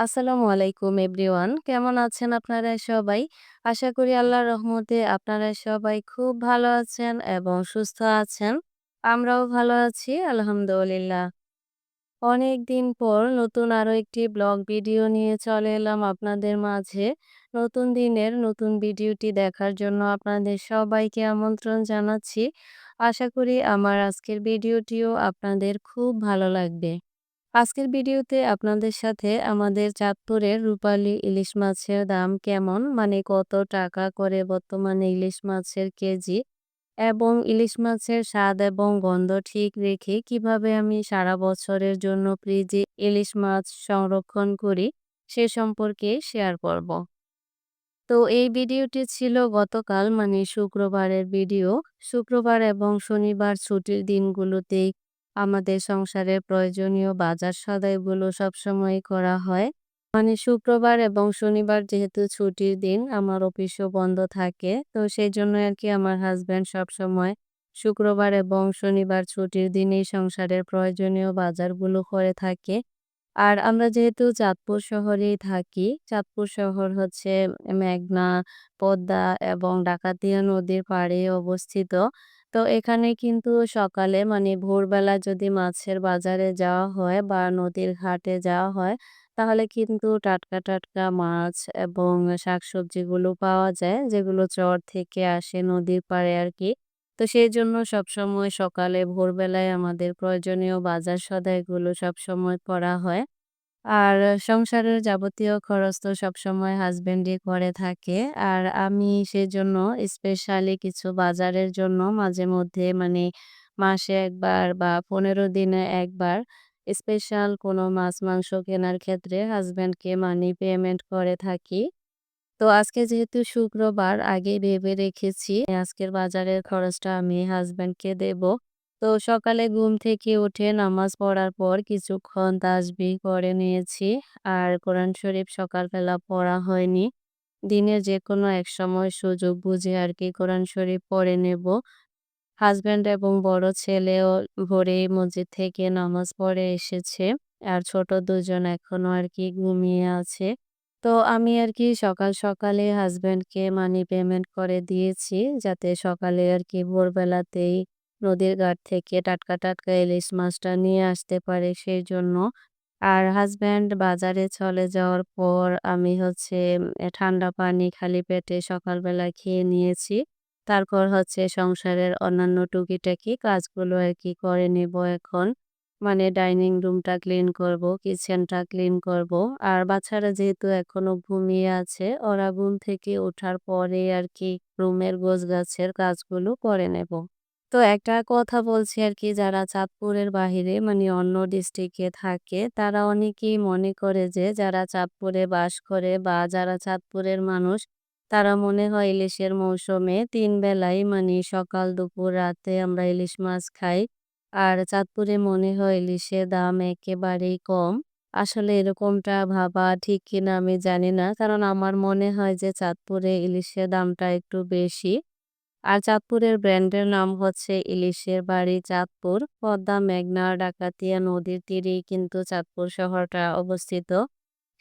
আসসালামু আলাইকুম এভরিওয়ান। কেমন আছেন আপনারা সবাই? আশা করি আল্লাহর রহমতে আপনারা সবাই খুব ভালো আছেন এবং সুস্থ আছেন। আমরাও ভালো আছি, আলহামদুলিল্লাহ। অনেক দিন পর নতুন আরও একটি ব্লগ ভিডিও নিয়ে চলে এলাম আপনাদের মাঝে। নতুন দিনের নতুন ভিডিওটি দেখার জন্য আপনাদের সবাইকে আমন্ত্রণ জানাচ্ছি। আশা করি আমার আজকের ভিডিওটিও আপনাদের খুব ভালো লাগবে। আজকের ভিডিওতে আপনাদের সাথে আমাদের চাঁদপুরের রূপালী ইলিশ মাছের দাম কেমন? মানে কত টাকা করে বর্তমানে ইলিশ মাছের কেজি? এবং ইলিশ মাছের স্বাদ এবং গন্ধ ঠিক রেখে কীভাবে আমি সারা বছরের জন্য ফ্রিজে ইলিশ মাছ সংরক্ষণ করি, সে সম্পর্কে শেয়ার করব। তো এই ভিডিওটি ছিল গতকাল মানে শুক্রবারের ভিডিও। শুক্রবার এবং শনিবার ছুটির দিনগুলোতেই আমাদের সংসারের প্রয়োজনীয় বাজার সদাইগুলো সবসময় করা হয়। মানে শুক্রবার এবং শনিবার যেহেতু ছুটির দিন, আমার অফিসও বন্ধ থাকে। তো সেই জন্য আর কি আমার হাজব্যান্ড সবসময় শুক্রবার এবং শনিবার ছুটির দিনেই সংসারের প্রয়োজনীয় বাজারগুলো করে থাকে। আর আমরা যেহেতু চাঁদপুর শহরেই থাকি, চাঁদপুর শহর হচ্ছে মেঘনা, পদ্মা এবং ডাকাতিয়া নদীর পাড়ে অবস্থিত। তো এখানে কিন্তু সকালে মানে ভোরবেলা যদি মাছের বাজারে যাওয়া হয় বা নদীর ঘাটে যাওয়া হয়, তাহলে কিন্তু টাটকা টাটকা মাছ এবং শাকসবজিগুলো পাওয়া যায়, যেগুলো চর থেকে আসে নদীর পাড়ে আর কি তো সেই জন্য সবসময় সকালে ভোরবেলায় আমাদের প্রয়োজনীয় বাজার সদাইগুলো সবসময় করা হয়। আর সংসারের যাবতীয় খরচ তো সবসময় হাসব্যান্ডই করে থাকে। আর আমি সেজন্য স্পেশালি কিছু বাজারের জন্য মাঝে মধ্যে মানে মাসে ১ বার বা ১৫ দিনে ১ বার স্পেশাল কোনো মাছ-মাংস কেনার ক্ষেত্রে হাসব্যান্ডকে মানি পেমেন্ট করে থাকি। তো আজকে যেহেতু শুক্রবার, আগেই ভেবে রেখেছি, আজকের বাজারের খরচটা আমি হাসব্যান্ডকে দেব। তো সকালে ঘুম থেকে উঠে নামাজ পড়ার পর কিছুক্ষণ তাসবিহ করে নিয়েছি। আর কোরআন শরীফ সকালবেলা পড়া হয়নি। দিনের যে কোনো এক সময় সুযোগ বুঝে আর কি কোরআন শরীফ পড়ে নেব। হাজব্যান্ড এবং বড় ছেলেও ভোরে মসজিদ থেকে নামাজ পড়ে এসেছে। আর ছোট দুজন এখনও আর কি ঘুমিয়ে আছে। তো আমি আর কি সকাল সকালে হাজব্যান্ডকে মানি পেমেন্ট করে দিয়েছি, যাতে সকালে আর কি ভোরবেলাতেই নদীর ঘাট থেকে টাটকা টাটকা ইলিশ মাছটা নিয়ে আসতে পারে সেই জন্য আর হাজব্যান্ড বাজারে চলে যাওয়ার পর আমি হচ্ছে ঠান্ডা পানি খালি পেটে সকালবেলা খেয়ে নিয়েছি। তারপর হচ্ছে সংসারের অন্যান্য টুকিটাকি কাজগুলো আর কি করে নেব এখন। মানে ডাইনিং রুমটা ক্লিন করব, কিচেনটা ক্লিন করব। আর বাচ্চারা যেহেতু এখনও ঘুমিয়ে আছে, ওরা ঘুম থেকে ওঠার পরে আর কি রুমের গোছ গাছের কাজগুলো করে নেব। তো একটা কথা বলছি আর কি, যারা চাঁদপুরের বাহিরে মানে অন্য ডিস্ট্রিক্টে থাকে, তারা অনেকেই মনে করে যে, যারা চাঁদপুরে বাস করে বা যারা চাঁদপুরের মানুষ, তারা মনে হয় ইলিশের মৌসুমে তিন বেলাই মানে সকাল, দুপুর, রাতে আমরা ইলিশ মাছ খাই। আর চাঁদপুরে মনে হয় ইলিশের দাম একেবারেই কম। আসলে এরকমটা ভাবা ঠিক কিনা আমি জানি না, কারণ আমার মনে হয় যে, চাঁদপুরে ইলিশের দামটা একটু বেশি। আর চাঁদপুরের ব্র্যান্ডের নাম হচ্ছে ইলিশের বাড়ি চাঁদপুর। পদ্মা, মেঘনা, ডাকাতিয়া নদীর তীরেই কিন্তু চাঁদপুর শহরটা অবস্থিত।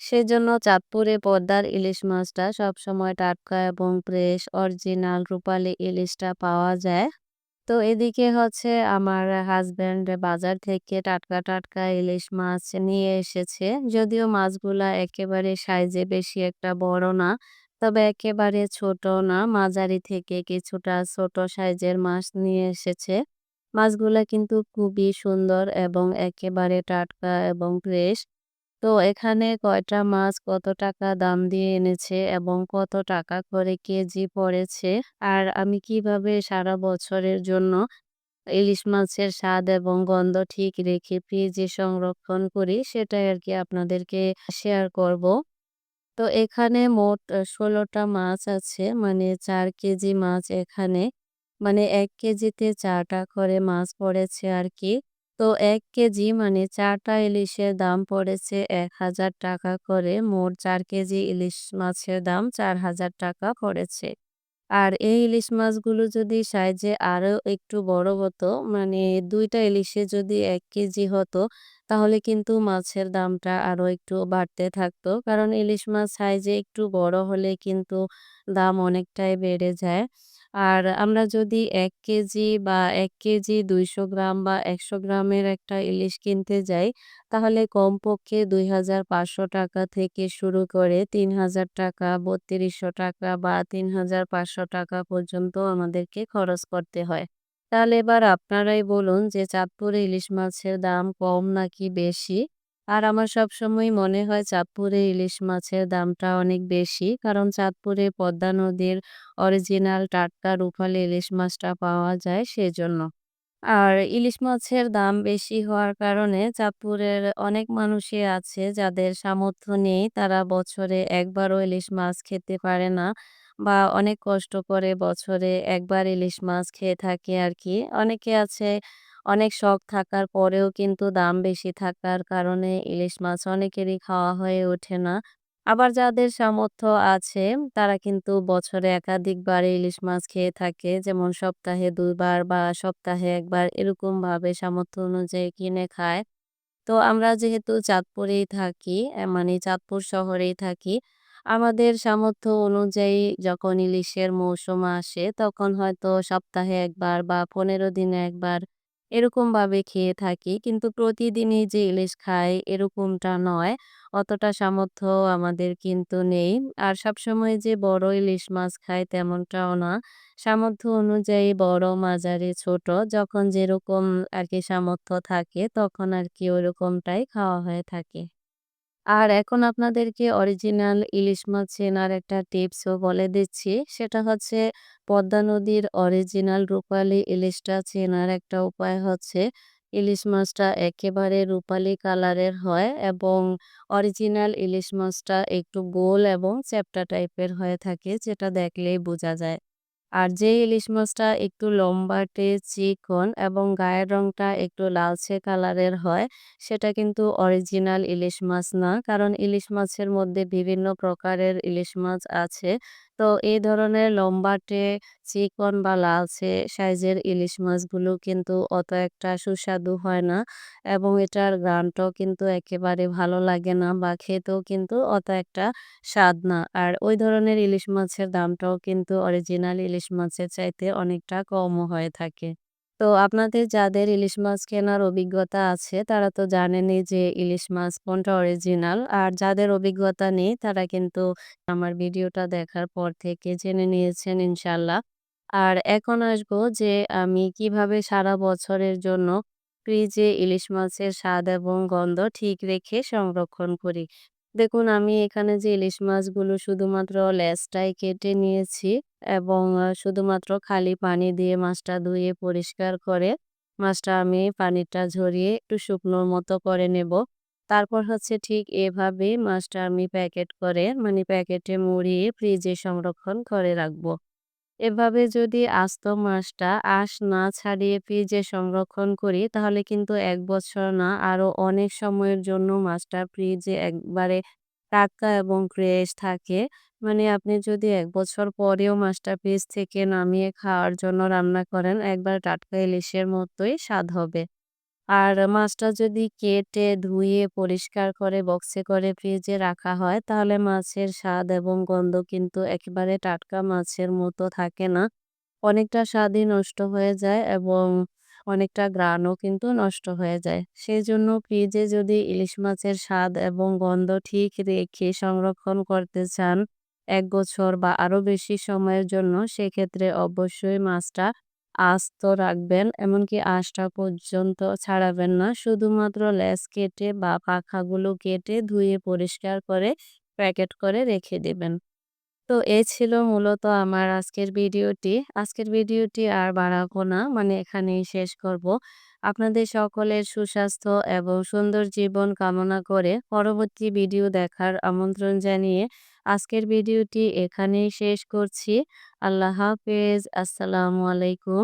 সেজন্য চাঁদপুরে পদ্মার ইলিশ মাছটা সবসময় টাটকা এবং ফ্রেশ অরিজিনাল রূপালী ইলিশটা পাওয়া যায়। তো এদিকে হচ্ছে আমার হাজব্যান্ড বাজার থেকে টাটকা টাটকা ইলিশ মাছ নিয়ে এসেছে। যদিও মাছগুলা একেবারে সাইজে বেশি একটা বড় না তবে একেবারে ছোট না। মাঝারি থেকে কিছুটা ছোট সাইজের মাছ নিয়ে এসেছে। মাছগুলা কিন্তু খুবই সুন্দর এবং একেবারে টাটকা এবং ফ্রেশ। তো এখানে কয়টা মাছ কত টাকা দাম দিয়ে এনেছে এবং কত টাকা করে কেজি পড়েছে? আর আমি কীভাবে সারা বছরের জন্য ইলিশ মাছের স্বাদ এবং গন্ধ ঠিক রেখে ফ্রিজে সংরক্ষণ করি, সেটাই আর কি আপনাদেরকে শেয়ার করব। তো এখানে মোট ষোলোটা মাছ আছে। মানে চার কেজি মাছ এখানে। মানে এক কেজিতে চারটা করে মাছ পড়েছে আর কি তো এক কেজি মানে চারটা ইলিশের দাম পড়েছে এক হাজার টাকা করে। মোট চার কেজি ইলিশ মাছের দাম চার হাজার টাকা পড়েছে। আর এই ইলিশ মাছগুলো যদি সাইজে আরও একটু বড় হতো মানে দুইটা ইলিশে যদি এক কেজি হতো তাহলে কিন্তু মাছের দামটা আরও একটু বাড়তে থাকতো। কারণ ইলিশ মাছ সাইজে একটু বড় হলে কিন্তু দাম অনেকটাই বেড়ে যায়। আর আমরা যদি এক কেজি বা এক কেজি ২০০ গ্রাম বা ১০০ গ্রামের একটা ইলিশ কিনতে যাই, তাহলে কমপক্ষে ৳২,৫০০ থেকে শুরু করে ৳৩,০০০, ৳৩,২০০ বা ৳৩,৫০০ পর্যন্ত আমাদেরকে খরচ করতে হয়। তাহলে এবার আপনারাই বলুন যে চাঁদপুরে ইলিশ মাছের দাম কম নাকি বেশি? আর আমার সবসময়ই মনে হয় চাঁদপুরে ইলিশ মাছের দামটা অনেক বেশি। কারণ চাঁদপুরে পদ্মা নদীর অরিজিনাল টাটকা রূপালী ইলিশ মাছটা পাওয়া যায় সেজন্য। আর ইলিশ মাছের দাম বেশি হওয়ার কারণে চাঁদপুরের অনেক মানুষই আছে যাদের সামর্থ্য নেই। তারা বছরে একবারও ইলিশ মাছ খেতে পারে না বা অনেক কষ্ট করে বছরে একবার ইলিশ মাছ খেয়ে থাকে আর কি অনেকে আছে অনেক শখ থাকার পরেও কিন্তু দাম বেশি থাকার কারণে ইলিশ মাছ অনেকেরই খাওয়া হয়ে ওঠে না। আবার যাদের সামর্থ্য আছে তারা কিন্তু বছরে একাধিকবার ইলিশ মাছ খেয়ে থাকে। যেমন সপ্তাহে ২ বার বা সপ্তাহে ১ বার এরকমভাবে সামর্থ্য অনুযায়ী কিনে খায়। তো আমরা যেহেতু চাঁদপুরেই থাকি, মানে চাঁদপুর শহরেই থাকি। আমাদের সামর্থ্য অনুযায়ী যখন ইলিশের মৌসুম আসে তখন হয়তো সপ্তাহে একবার বা ১৫ দিনে ১ বার এরকমভাবে খেয়ে থাকি। কিন্তু প্রতিদিনই যে ইলিশ খাই এরকমটা নয়। অতটা সামর্থ্য আমাদের কিন্তু নেই। আর সবসময় যে বড় ইলিশ মাছ খাই তেমনটাও না। সামর্থ্য অনুযায়ী বড়, মাঝারি, ছোট যখন যেরকম আর কি সামর্থ্য থাকে তখন আর কি ওরকমটাই খাওয়া হয়ে থাকে। আর এখন আপনাদেরকে অরিজিনাল ইলিশ মাছ চেনার একটা টিপসও বলে দিচ্ছি। সেটা হচ্ছে পদ্মা নদীর অরিজিনাল রূপালি ইলিশটা চেনার একটা উপায় হচ্ছে, ইলিশ মাছটা একেবারে রূপালি কালারের হয় এবং অরিজিনাল ইলিশ মাছটা একটু গোল এবং চ্যাপ্টা টাইপের হয়ে থাকে, যেটা দেখলেই বোঝা যায়। আর যে ইলিশ মাছটা একটু লম্বাটে, চিকন এবং গায়ের রংটা একটু লালচে কালারের হয়, সেটা কিন্তু অরিজিনাল ইলিশ মাছ না। কারণ ইলিশ মাছের মধ্যে বিভিন্ন প্রকারের ইলিশ মাছ আছে। তো এই ধরনের লম্বাটে, চিকন বা লালচে সাইজের ইলিশ মাছগুলো কিন্তু অত একটা সুস্বাদু হয় না এবং এটার ঘ্রাণটাও কিন্তু একেবারে ভালো লাগে না বা খেতেও কিন্তু অত একটা স্বাদ না। আর ওই ধরনের ইলিশ মাছের দামটাও কিন্তু অরিজিনাল ইলিশ মাছের চাইতে অনেকটা কমও হয়ে থাকে। তো আপনাদের যাদের ইলিশ মাছ কেনার অভিজ্ঞতা আছে, তারা তো জানেনই যে ইলিশ মাছ কোনটা অরিজিনাল। আর যাদের অভিজ্ঞতা নেই, তারা কিন্তু আমার ভিডিওটা দেখার পর থেকে জেনে নিয়েছেন ইনশাআল্লাহ। আর এখন আসব যে, আমি কীভাবে সারা বছরের জন্য ফ্রিজে ইলিশ মাছের স্বাদ এবং গন্ধ ঠিক রেখে সংরক্ষণ করি। দেখুন, আমি এখানে যে ইলিশ মাছগুলো শুধুমাত্র লেজটাই কেটে নিয়েছি এবং শুধুমাত্র খালি পানি দিয়ে মাছটা ধুয়ে পরিষ্কার করে মাছটা আমি পানিটা ঝরিয়ে একটু শুকনোর মতো করে নেব। তারপর হচ্ছে ঠিক এভাবেই মাছটা আমি প্যাকেট করে মানে প্যাকেটে মুড়িয়ে ফ্রিজে সংরক্ষণ করে রাখব। এভাবে যদি আস্ত মাছটা আঁশ না ছাড়িয়ে ফ্রিজে সংরক্ষণ করি, তাহলে কিন্তু এক বছর না আরও অনেক সময়ের জন্য মাছটা ফ্রিজে একবারে টাটকা এবং ফ্রেশ থাকে। মানে আপনি যদি এক বছর পরেও মাছটা ফ্রিজ থেকে নামিয়ে খাওয়ার জন্য রান্না করেন, একবার টাটকা ইলিশের মতোই স্বাদ হবে। আর মাছটা যদি কেটে ধুয়ে পরিষ্কার করে বক্সে করে ফ্রিজে রাখা হয়, তাহলে মাছের স্বাদ এবং গন্ধ কিন্তু একেবারে টাটকা মাছের মতো থাকে না। অনেকটা স্বাদই নষ্ট হয়ে যায় এবং অনেকটা গ্রানও কিন্তু নষ্ট হয়ে যায়। সেই জন্য ফ্রিজে যদি ইলিশ মাছের স্বাদ এবং গন্ধ ঠিক রেখে সংরক্ষণ করতে চান, এক বছর বা আরও বেশি সময়ের জন্য, সেক্ষেত্রে অবশ্যই মাছটা আস্ত রাখবেন। এমনকি আঁশটা পর্যন্ত ছাড়াবেন না। শুধুমাত্র লেজ কেটে বা পাখাগুলো কেটে ধুয়ে পরিষ্কার করে প্যাকেট করে রেখে দেবেন তো এ ছিল মূলত আমার আজকের ভিডিওটি। আজকের ভিডিওটি আর বাড়াবো না মানে এখানেই শেষ করব। আপনাদের সকলের সুস্বাস্থ্য এবং সুন্দর জীবন কামনা করে পরবর্তী ভিডিও দেখার আমন্ত্রণ জানিয়ে আজকের ভিডিওটি এখানেই শেষ করছি। আল্লাহ হাফেজ। আসসালামু আলাইকুম।